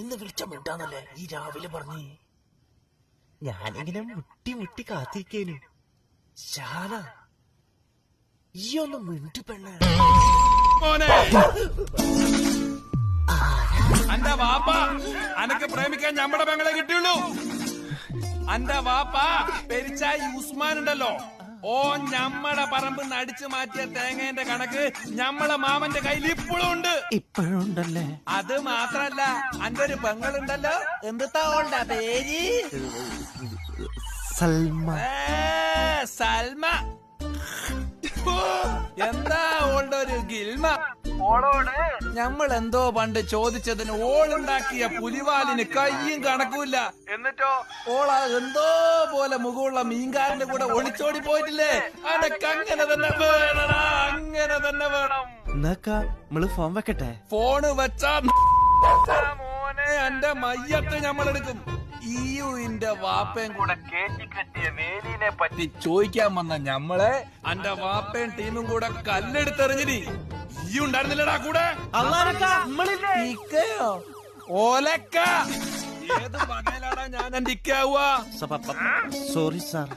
ഇന്ന് വിളിച്ച മിണ്ടാന്നല്ലേ ഈ രാവിലെ പറഞ്ഞു? ഞാനിങ്ങനെ മുട്ടി മുട്ടി കാത്തിരിക്കേനു. ശാല ഈ ഒന്ന് മിണ്ടി പെണ്ണ. അന്റെ വാപ്പ അനക്ക് പ്രേമിക്കാൻ ഞമ്മടെ പെങ്ങളെ കിട്ടിയുള്ളൂ. അന്റെ വാപ്പ പെരിച്ചായി ഉസ്മാൻ ഉണ്ടല്ലോ. ഓ ഞമ്മടെ പറമ്പ് നടിച്ചു മാറ്റിയ തേങ്ങേന്റെ കണക്ക് ഞമ്മളെ മാമന്റെ കയ്യിൽ ഇപ്പോഴും ഉണ്ട്. ഇപ്പോഴും ഉണ്ടല്ലേ അത് മാത്രല്ല അന്റെ ഒരു പെങ്ങളുണ്ടല്ലോ. എന്താ ഓളുടെ പേര്? സൽമ. സൽമ. എന്താ ഓൾഡ് ഒരു ഗിൽമ? ഞമ്മൾ എന്തോ പണ്ട് ചോദിച്ചതിന് ഓളുണ്ടാക്കിയ പുലിവാലിന് കയ്യും കണക്കൂല്ല എന്നിട്ടോ? ഓള എന്തോ പോലെ മുഖമുള്ള മീൻകാരന്റെ കൂടെ ഒളിച്ചോടി പോയിട്ടില്ലേ? അതൊക്കെ അങ്ങനെ തന്നെ വേണം അങ്ങനെ തന്നെ വേണം. എന്നാക്കാ നമ്മൾ ഫോൺ വെക്കട്ടെ? ഫോണ് വെച്ചാ മോനെ എന്റെ മയ്യത്ത് ഞമ്മളെടുക്കും ഈയുവിന്റെ വാപ്പയും കൂടെ കേറ്റി കെട്ടിയ വേലിനെ പറ്റി ചോദിക്കാൻ വന്ന ഞമ്മളെ എന്റെ വാപ്പയും ടീമും കൂടെ കല്ലെടുത്തെറിഞ്ഞിനി ഈ ഉണ്ടായിരുന്നില്ലടാ കൂടെ. ഇക്കയോ? ഓലക്ക. ഏത് വകയിലാടാ ഞാൻ എന്റെ ഇക്കാവുക സോറി സാർ